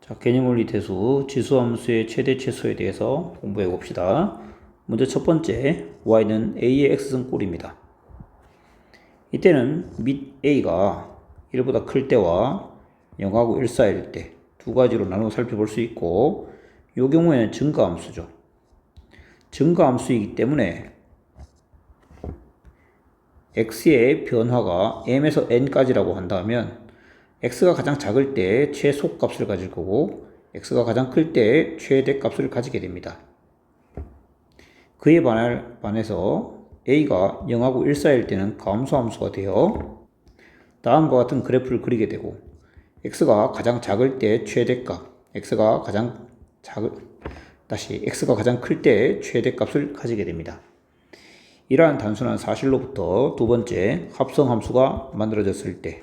자, 개념 원리 대수 지수 함수의 최대 최소에 대해서 공부해 봅시다. 먼저 첫 번째, y는 a의 x승 꼴입니다. 이때는 밑 a가 1보다 클 때와 0하고 1 사이일 때 두 가지로 나누어 살펴볼 수 있고 이 경우에는 증가함수죠. 증가함수이기 때문에 x의 변화가 m에서 n까지라고 한다면 x가 가장 작을 때 최소값을 가질 거고 x가 가장 클 때 최대값을 가지게 됩니다. 그에 반해서 a가 0하고 1 사이일 때는 감소함수가 되어 다음과 같은 그래프를 그리게 되고 x가 가장 작을 때 최대값, x가 가장 작을 다시 x가 가장 클 때 최대값을 가지게 됩니다. 이러한 단순한 사실로부터 두 번째 합성함수가 만들어졌을 때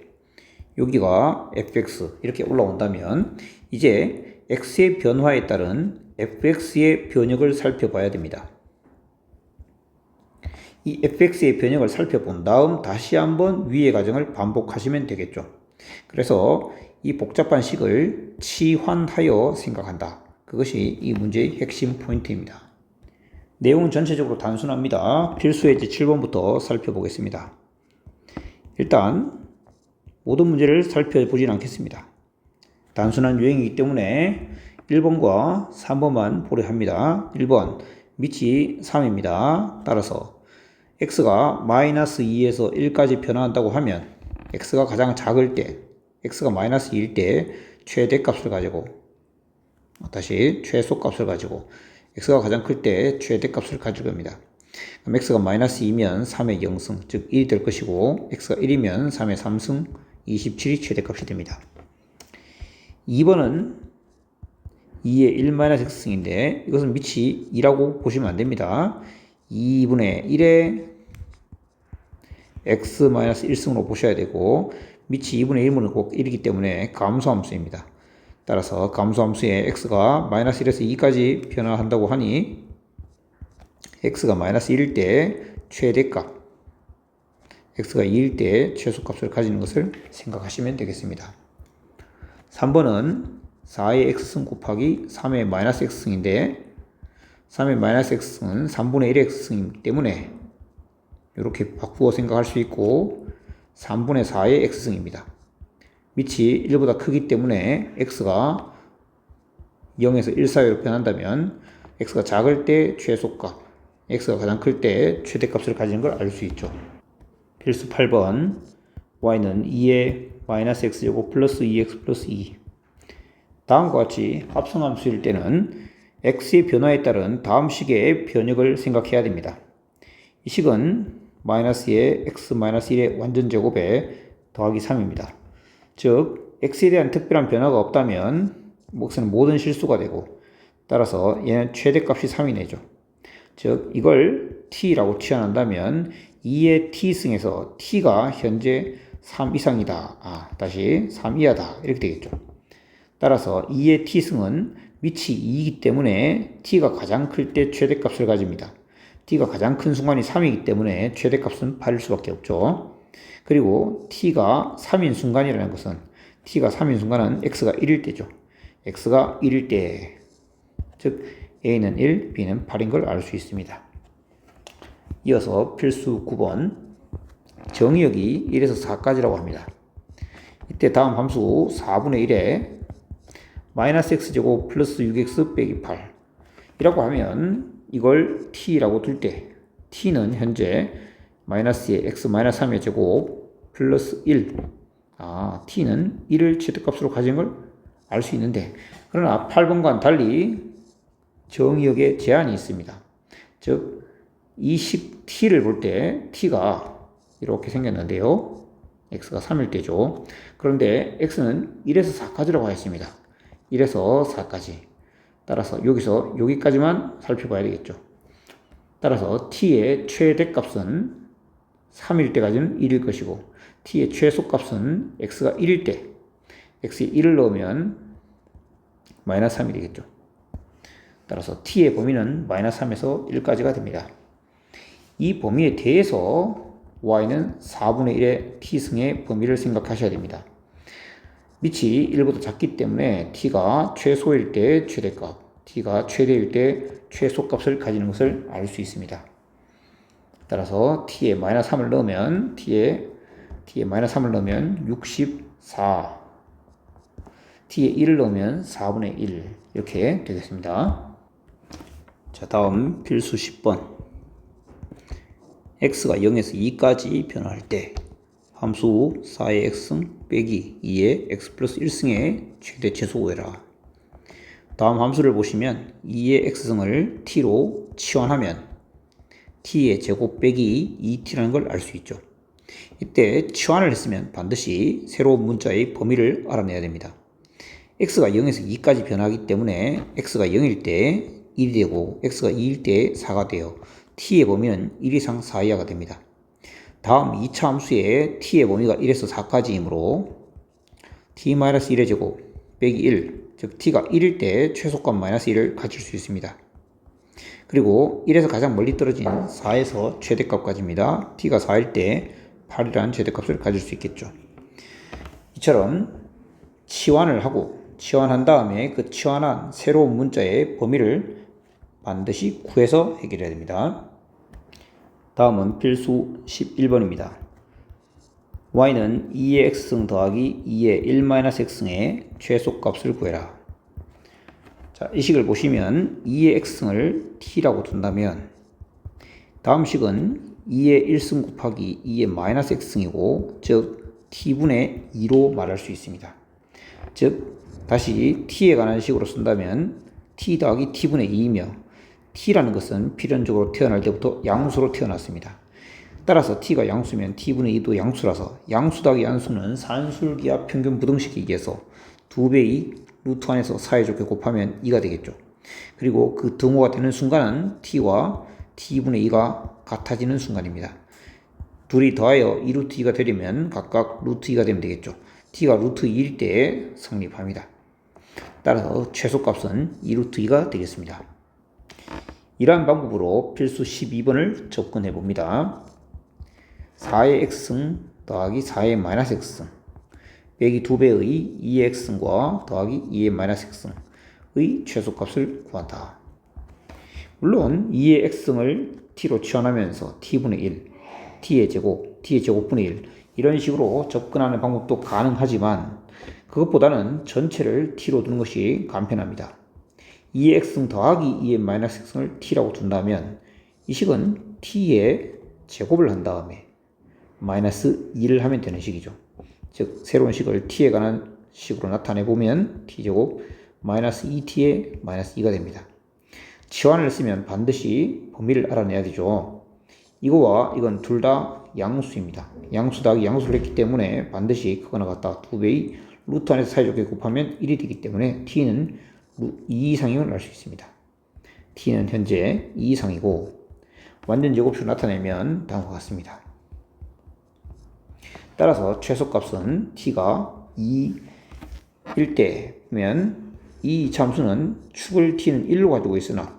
여기가 fx 이렇게 올라온다면 이제 x의 변화에 따른 fx의 변역을 살펴봐야 됩니다. 이 fx의 변역을 살펴본 다음 다시 한번 위의 과정을 반복하시면 되겠죠. 그래서 이 복잡한 식을 치환하여 생각한다. 그것이 이 문제의 핵심 포인트입니다. 내용은 전체적으로 단순합니다. 필수 예제 7번부터 살펴보겠습니다. 일단 모든 문제를 살펴보진 않겠습니다. 단순한 유형이기 때문에 1번과 3번만 보려 합니다. 1번 밑이 3입니다. 따라서 x가 마이너스 2에서 1까지 변화한다고 하면 x가 가장 작을 때 x가 마이너스 2일 때 최대값을 가지고 다시 최소값을 가지고 x가 가장 클 때 최대값을 가질 겁니다. 그럼 x가 마이너스 2면 3의 0승, 즉 1이 될 것이고 x가 1이면 3의 3승, 27이 최대값이 됩니다. 2번은 2의 1 마이너스 x승인데 이것은 밑이 2라고 보시면 안 됩니다. 2분의 1의 x 마이너스 1승으로 보셔야 되고 밑이 2분의 1분은 꼭 1이기 때문에 감소함수입니다. 따라서 감소함수의 x가 마이너스 1에서 2까지 변화한다고 하니 x가 마이너스 1일 때 최대값 x가 2일 때 최소값을 가지는 것을 생각하시면 되겠습니다. 3번은 4의 x승 곱하기 3의 마이너스 x승인데 3의 마이너스 x승은 3분의 1의 x승이기 때문에 이렇게 바꾸어 생각할 수 있고 3분의 4의 x승입니다. 밑이 1보다 크기 때문에 x가 0에서 1 사이로 변한다면 x가 작을 때 최소값, x가 가장 클 때 최대값을 가지는 걸 알 수 있죠. 필수 8번 y는 2의 마이너스 x제곱 플러스 2x 플러스 2 다음과 같이 합성함수일 때는 x의 변화에 따른 다음 식의 변역을 생각해야 됩니다. 이 식은 마이너스 2의 x 마이너스 1의 완전 제곱에 더하기 3입니다. 즉 x에 대한 특별한 변화가 없다면 몫은 모든 실수가 되고 따라서 얘는 최대값이 3이 내죠. 즉 이걸 t라고 취한한다면 2의 t승에서 t가 현재 3 이상이다. 아, 다시 3 이하다. 이렇게 되겠죠. 따라서 2의 t승은 밑이 2이기 때문에 t가 가장 클 때 최대값을 가집니다. t가 가장 큰 순간이 3이기 때문에 최대값은 8일 수밖에 없죠. 그리고 t가 3인 순간이라는 것은 t가 3인 순간은 x가 1일 때죠. x가 1일 때, 즉 a는 1, b는 8인 걸 알 수 있습니다. 이어서 필수 9번 정의역이 1에서 4까지라고 합니다. 이때 다음 함수 4분의 1에 마이너스 x제곱 플러스 6x 빼기 8 이라고 하면 이걸 t라고 둘 때 t는 현재 마이너스의 x 마이너스 3의 제곱 플러스 1 아, t는 1을 최대값으로 가진 걸 알 수 있는데 그러나 8번과는 달리 정의역에 제한이 있습니다. 즉, t를 볼 때 t가 이렇게 생겼는데요. x가 3일 때죠. 그런데 x는 1에서 4까지라고 하였습니다. 1에서 4까지. 따라서 여기서 여기까지만 살펴봐야 되겠죠. 따라서 t의 최대값은 3일 때까지는 1일 것이고 t의 최소값은 x가 1일 때 x에 1을 넣으면 마이너스 3이 되겠죠. 따라서 t의 범위는 마이너스 3에서 1까지가 됩니다. 이 범위에 대해서 y는 4분의 1의 t승의 범위를 생각하셔야 됩니다. 밑이 1보다 작기 때문에 t가 최소일 때 최대값, t가 최대일 때 최소값을 가지는 것을 알 수 있습니다. 따라서 t에 마이너스 3을 넣으면 t에 t에 마이너스 3을 넣으면 64 t에 1을 넣으면 4분의 1 이렇게 되겠습니다. 자 다음 필수 10번 x가 0에서 2까지 변화할 때 함수 4의 x승 빼기 2의 x 플러스 1승의 최대 최소 구해라. 다음 함수를 보시면 2의 x승을 t로 치환하면 t의 제곱 빼기 2t라는 걸 알 수 있죠. 이때 치환을 했으면 반드시 새로운 문자의 범위를 알아내야 됩니다. x가 0에서 2까지 변하기 때문에 x가 0일 때 1이 되고 x가 2일 때 4가 돼요. T의 범위는 1 이상 4 이하가 됩니다. 다음 2차 함수의 t의 범위가 1에서 4까지이므로 t-1의 제곱 빼기 1, 즉 t가 1일 때 최소값 마이너스 1을 가질 수 있습니다. 그리고 1에서 가장 멀리 떨어진 4에서 최대값까지입니다. t가 4일 때 8이라는 최대값을 가질 수 있겠죠. 이처럼 치환을 하고 치환한 다음에 그 치환한 새로운 문자의 범위를 반드시 구해서 해결해야 됩니다. 다음은 필수 11번입니다. y는 2의 x승 더하기 2의 1-x승의 최소값을 구해라. 자, 이 식을 보시면 2의 x승을 t라고 둔다면 다음 식은 2의 1승 곱하기 2의 마이너스 x승이고 즉 t분의 2로 말할 수 있습니다. 즉 다시 t에 관한 식으로 쓴다면 t 더하기 t분의 2이며 t라는 것은 필연적으로 태어날 때부터 양수로 태어났습니다. 따라서 t가 양수면 t분의 2도 양수라서 양수 더하기 양수는 산술기하 평균 부등식이기에서 2배의 루트 안에서 사이좋게 곱하면 2가 되겠죠. 그리고 그 등호가 되는 순간은 t와 t분의 2가 같아지는 순간입니다. 둘이 더하여 2루트 2가 되려면 각각 루트 2가 되면 되겠죠. t가 루트 2일 때 성립합니다. 따라서 최소값은 2루트 2가 되겠습니다. 이러한 방법으로 필수 12번을 접근해 봅니다. 4의 x승 더하기 4의 마이너스 x승 빼기 2배의 2의 x승과 더하기 2의 마이너스 x승의 최소값을 구한다. 물론 2의 x승을 t로 치환하면서 t분의 1, t의 제곱, t의 제곱분의 1 이런 식으로 접근하는 방법도 가능하지만 그것보다는 전체를 t로 두는 것이 간편합니다. 2의 x승 더하기 2의 마이너스 x승을 t라고 둔다면 이 식은 t의 제곱을 한 다음에 마이너스 2를 하면 되는 식이죠. 즉 새로운 식을 t에 관한 식으로 나타내 보면 t제곱 마이너스 2t의 마이너스 2가 됩니다. 치환을 쓰면 반드시 범위를 알아내야 되죠. 이거와 이건 둘 다 양수입니다. 양수 더하기 양수를 했기 때문에 반드시 그거나 같다. 두 배의 루트 안에서 사이좋게 곱하면 1이 되기 때문에 t는 2 이상임을 알 수 있습니다. t는 현재 2 이상이고 완전 제곱수로 나타내면 다음과 같습니다. 따라서 최소값은 t가 2일 때면 이 참수는 축을 t는 1로 가지고 있으나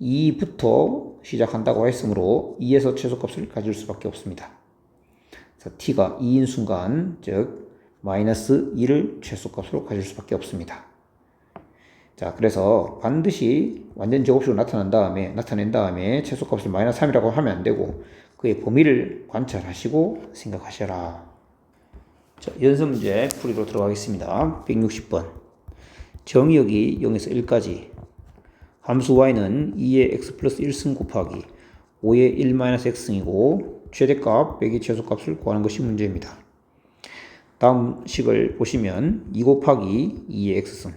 2부터 시작한다고 했으므로 2에서 최소값을 가질 수밖에 없습니다. 그래서 t가 2인 순간 즉 마이너스 2를 최소값으로 가질 수밖에 없습니다. 자, 그래서 반드시 완전 제곱식으로 나타난 다음에, 나타낸 다음에 최소값을 마이너스 3이라고 하면 안 되고, 그의 범위를 관찰하시고 생각하셔라. 자, 연습 문제 풀이로 들어가겠습니다. 160번. 정의역이 0에서 1까지. 함수 y는 2의 x 플러스 1승 곱하기 5의 1 마이너스 x승이고, 최대값 빼기 최소값을 구하는 것이 문제입니다. 다음 식을 보시면 2 곱하기 2의 x승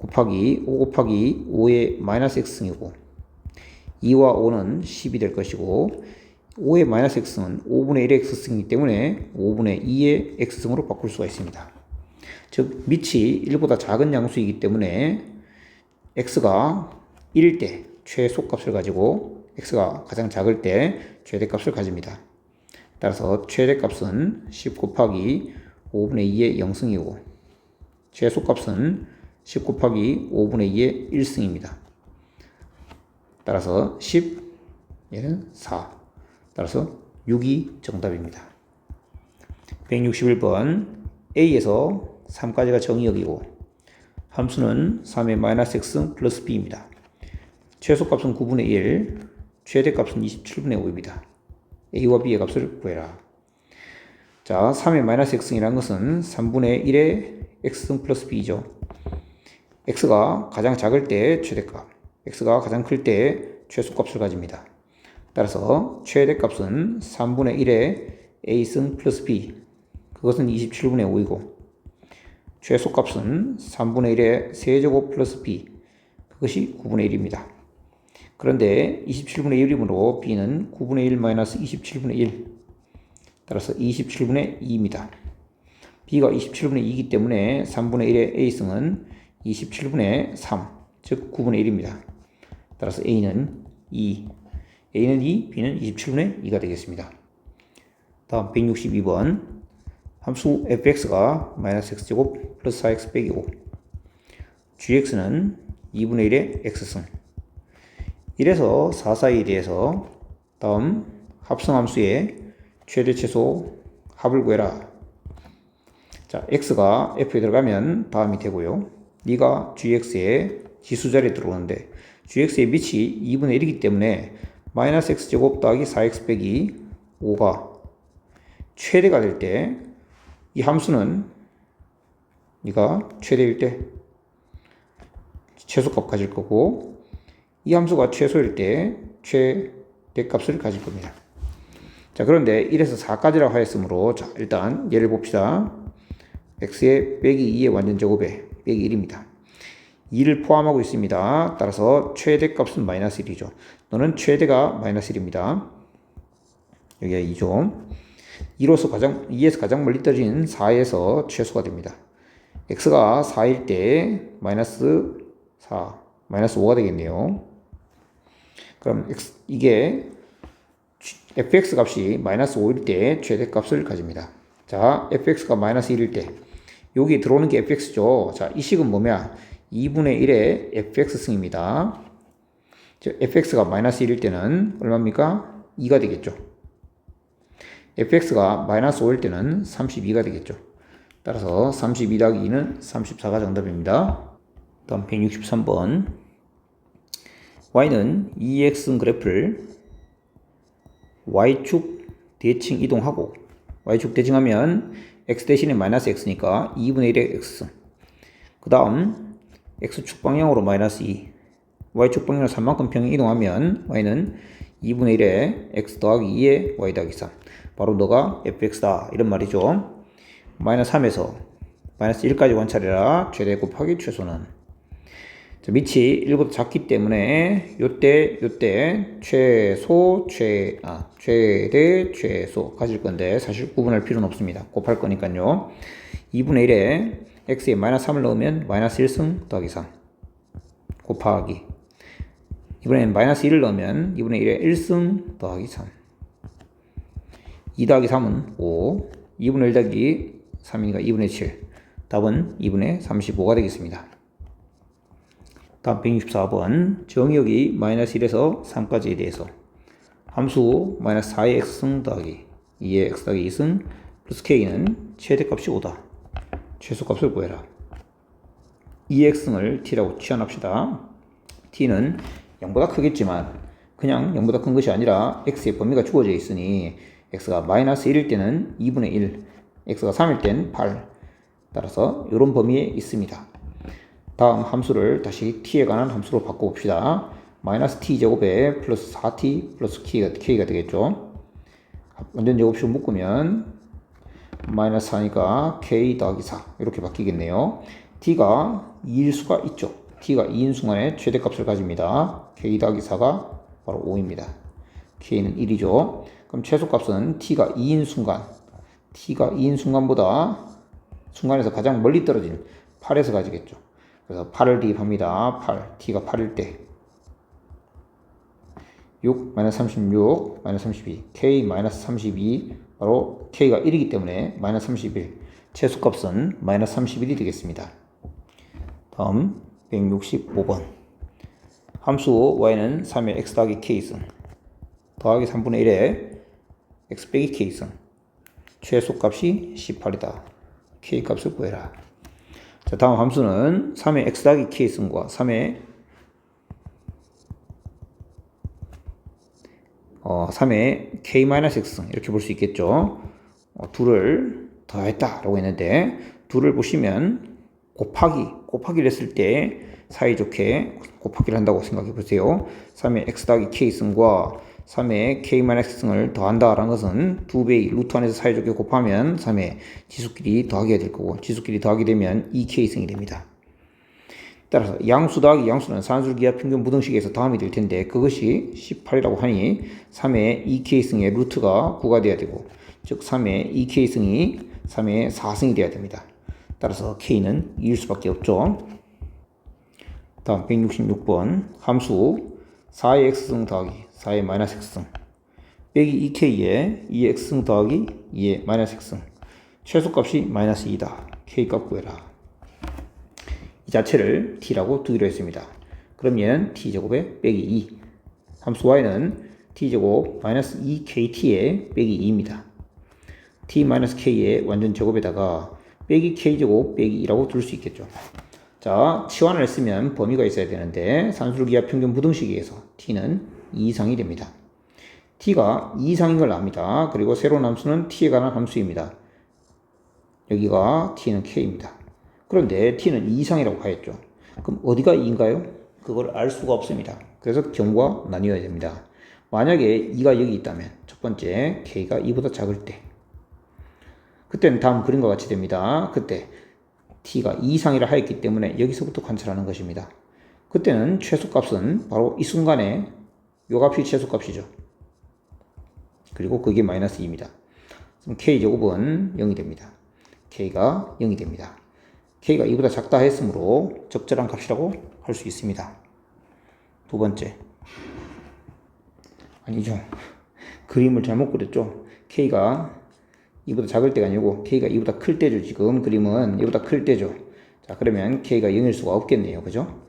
곱하기 5 곱하기 5의 마이너스 x승이고 2와 5는 10이 될 것이고 5의 마이너스 x승은 5분의 1의 x승이기 때문에 5분의 2의 x승으로 바꿀 수가 있습니다. 즉 밑이 1보다 작은 양수이기 때문에 x가 1일 때 최소값을 가지고 x가 가장 작을 때 최대값을 가집니다. 따라서 최대값은 10 곱하기 5분의 2의 0승이고 최소값은 10 곱하기 5분의 2의 1승입니다. 따라서 10, 얘는 4. 따라서 6이 정답입니다. 161번 A에서 3까지가 정의역이고 함수는 3의 마이너스 x 플러스 b입니다. 최소값은 9분의 1, 최대값은 27분의 5입니다. a와 b의 값을 구해라. 자, 3의 마이너스 x이라는 것은 3분의 1의 x승 플러스 b죠. X가 가장 작을 때 최대값, x가 가장 클 때 최소값을 가집니다. 따라서 최대값은 3분의 1의 a승 플러스 b, 그것은 27분의 5이고 최소값은 3분의 1의 세제곱 플러스 b, 그것이 9분의 1입니다. 그런데 27분의 1이므로 b는 9분의 1 마이너스 27분의 1, 따라서 27분의 2입니다. b가 27분의 2이기 때문에 3분의 1의 a승은 27분의 3, 즉 9분의 1입니다. 따라서 a는 2, a는 2, b는 27분의 2가 되겠습니다. 다음 162번 함수 fx가 마이너스 x제곱 플러스 4x 빼기 5 gx는 2분의 1의 x승 1에서 4 사이에 대해서 다음 합성함수의 최대 최소 합을 구해라 자 x가 f에 들어가면 다음이 되고요 네가 gx의 지수 자리에 들어오는데 gx의 밑이 2분의 1이기 때문에 마이너스 x제곱 더하기 4x 빼기 5가 최대가 될 때 이 함수는 네가 최대일 때 최소값 가질 거고 이 함수가 최소일 때 최대값을 가질 겁니다. 자 그런데 1에서 4까지라고 하였으므로 자 일단 예를 봅시다. x의 빼기 2의 완전 제곱에 빼기 1입니다. 2를 포함하고 있습니다. 따라서 최대값은 마이너스 1이죠. 너는 최대가 마이너스 1입니다. 여기가 2죠. 2로서 가장 2에서 가장 멀리 떨어진 4에서 최소가 됩니다. x가 4일 때 마이너스 4, 마이너스 5가 되겠네요. 그럼 x, 이게 fx 값이 마이너스 5일 때 최대값을 가집니다. 자, fx가 마이너스 1일 때 여기 들어오는 게 fx죠. 자, 이 식은 뭐냐? 2분의 1의 fx승입니다. fx가 마이너스 1일 때는 얼마입니까? 2가 되겠죠. fx가 마이너스 5일 때는 32가 되겠죠. 따라서 32 더하기 2는 34가 정답입니다. 다음 163번 y는 2x 그래프를 y축 대칭 이동하고 y축 대칭하면 x 대신에 마이너스 x니까 2분의 1의 x. 그 다음 x축 방향으로 마이너스 2 y축 방향으로 3만큼 평행 이동하면 y는 2분의 1의 x 더하기 2의 y 더하기 3 바로 너가 fx다. 이런 말이죠. 마이너스 3에서 마이너스 1까지 관찰해라. 최대 곱하기 최소는. 자, 밑이 1보다 작기 때문에 요때 요때 최소 최 아, 최대 최소 가질 건데 사실 구분할 필요는 없습니다. 곱할 거니까요. 2분의 1에 x에 마이너스 3을 넣으면 마이너스 1승 더하기 3 곱하기. 이번엔 마이너스 1을 넣으면 2분의 1에 1승 더하기 3 2 더하기 3은 5 2분의 1 더하기 3이니까 2분의 7 답은 2분의 35가 되겠습니다 다음 164번 정의역이 마이너스 1에서 3까지에 대해서 함수 마이너스 4의 x승 더하기 2의 x 더하기 2승 플러스 k는 최대값이 5다. 최소값을 구해라. 2x승을 t라고 취한합시다. t는 0보다 크겠지만 그냥 0보다 큰 것이 아니라 x의 범위가 주어져 있으니 x가 마이너스 1일 때는 2분의 1 x가 3일 때는 8 따라서 이런 범위에 있습니다 다음 함수를 다시 t에 관한 함수로 바꿔봅시다. 마이너스 t 제곱에 플러스 4t 플러스 k가, k가 되겠죠. 완전 제곱식으로 묶으면 마이너스 4니까 k 더하기 4 이렇게 바뀌겠네요. t가 2일 수가 있죠. t가 2인 순간에 최대값을 가집니다. k 더하기 4가 바로 5입니다. k는 1이죠. 그럼 최소값은 t가 2인 순간 t가 2인 순간보다 순간에서 가장 멀리 떨어진 8에서 가지겠죠. 그래서 8을 대입합니다. 8. t가 8일 때. 6, 마이너스 36, 마이너스 32. k, 마이너스 32. 바로 k가 1이기 때문에 마이너스 31. 최소값은 마이너스 31이 되겠습니다. 다음 165번. 함수 y는 3의 x 더하기 k승. 더하기 3분의 1에 x 빼기 k승. 최소값이 18이다. k 값을 구해라. 자, 다음 함수는 3의 x 더하기 k의 승과 3의 어, 3의 k-x승 이렇게 볼 수 있겠죠. 어, 둘을 더했다라고 했는데 둘을 보시면 곱하기 곱하기를 했을 때 사이좋게 곱하기를 한다고 생각해 보세요. 3의 x 더하기 k승과 3의 k-x승을 더한다라는 것은 두 배의 루트 안에서 사이좋게 곱하면 3의 지수끼리 더하게 될 거고 지수끼리 더하게 되면 2k승이 됩니다. 따라서 양수 더하기 양수는 산술기하 평균 무등식에서 다음이 될 텐데 그것이 18이라고 하니 3의 2k승의 루트가 9가 돼야 되고 즉 3의 2k승이 3의 4승이 돼야 됩니다. 따라서 k는 2일 수밖에 없죠. 다음 166번 함수 4의 x승 더하기 4의 마이너스 x승 빼기 2k의 2x승 더하기 2의 마이너스 x승 최소값이 마이너스 2다. k값 구해라. 이 자체를 t라고 두기로 했습니다. 그럼 얘는 t제곱에 빼기 2. 함수 y는 t제곱 마이너스 2kt에 빼기 2입니다. t 마이너스 k의 완전 제곱에다가 빼기 k제곱 빼기 2라고 둘 수 있겠죠. 자, 치환을 했으면 범위가 있어야 되는데 산술기하 평균 부등식에서 t는 2 이상이 됩니다. t가 2 이상인 걸 압니다. 그리고 새로운 함수는 t에 관한 함수입니다. 여기가 t는 k입니다. 그런데 t는 2 이상이라고 하였죠. 그럼 어디가 2인가요? 그걸 알 수가 없습니다. 그래서 경우가 나뉘어야 됩니다. 만약에 2가 여기 있다면 첫 번째 k가 2보다 작을 때 그때는 다음 그림과 같이 됩니다. 그때 t가 2 이상이라 하였기 때문에 여기서부터 관찰하는 것입니다. 그때는 최소값은 바로 이 순간에 요 값이 최소값이죠. 그리고 그게 마이너스 2입니다. 그럼 k제곱은 0이 됩니다. k가 0이 됩니다. k가 2보다 작다 했으므로 적절한 값이라고 할 수 있습니다. 두 번째. 아니죠. 그림을 잘못 그렸죠. k가 2보다 작을 때가 아니고 k가 2보다 클 때죠. 지금 그림은 2보다 클 때죠. 자, 그러면 k가 0일 수가 없겠네요. 그죠?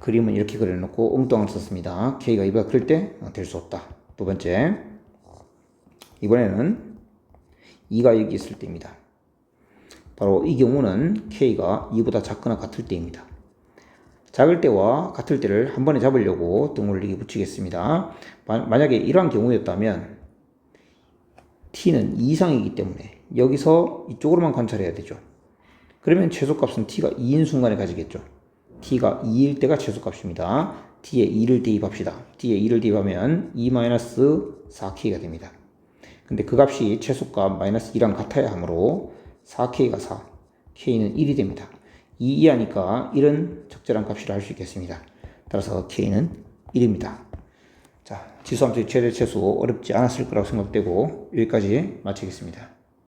그림은 이렇게 그려놓고 엉뚱한 썼습니다. k가 2보다 클 때 될 수 없다. 두 번째. 이번에는 2가 여기 있을 때입니다. 바로 이 경우는 k가 2보다 작거나 같을 때입니다. 작을 때와 같을 때를 한 번에 잡으려고 등올리기 붙이겠습니다. 만약에 이러한 경우였다면 t는 2 이상이기 때문에 여기서 이쪽으로만 관찰해야 되죠. 그러면 최소값은 t가 2인 순간에 가지겠죠. T가 2일 때가 최소값입니다. t에 2를 대입합시다. t에 2를 대입하면 2-4k가 됩니다. 근데 그 값이 최소값 마이너스 2랑 같아야 하므로 4k가 4, k는 1이 됩니다. 2 이하니까 1은 적절한 값이라 할 수 있겠습니다. 따라서 k는 1입니다. 자, 지수함수의 최대 최소 어렵지 않았을 거라고 생각되고 여기까지 마치겠습니다.